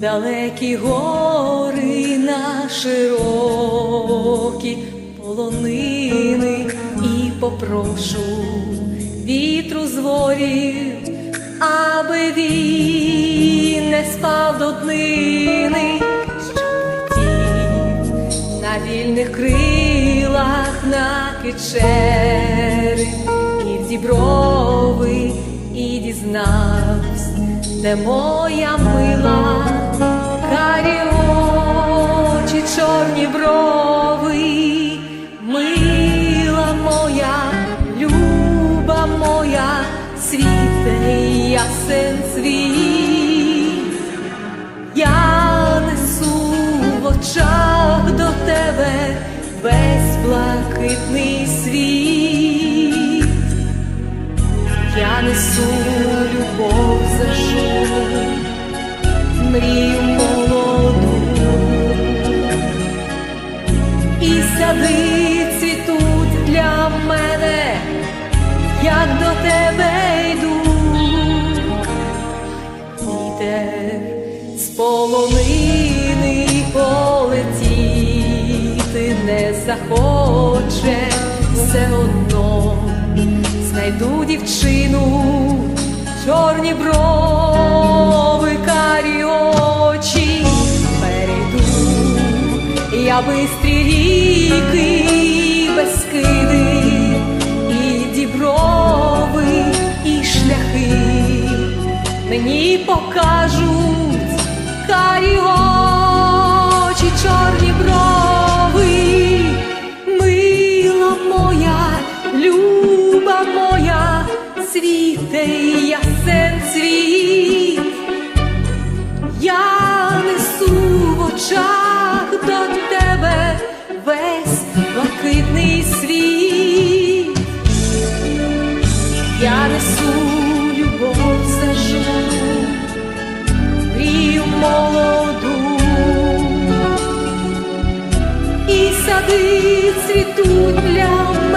далекі гори на широкі полонини. І попрошу вітру з ворів, аби він не спав до днини, щоб летів на вільних крилах на кичери і в діброви, і дізнавсь, де моя мила, світе ясен світ. Я несу в очах до тебе весь блакитний світ, я несу любов зажу, мрію молоду, і сади цвітуть для мене, як до тебе захоче, все одно знайду дівчину, чорні брови, карі очі, перейду я бистрі ріки, безкиди, і діброви, і шляхи. Мені покажуть ясен я несу в до тебе весь блакитний світ. Я несу любов зажу, мрію молоду, і сади цвітуть для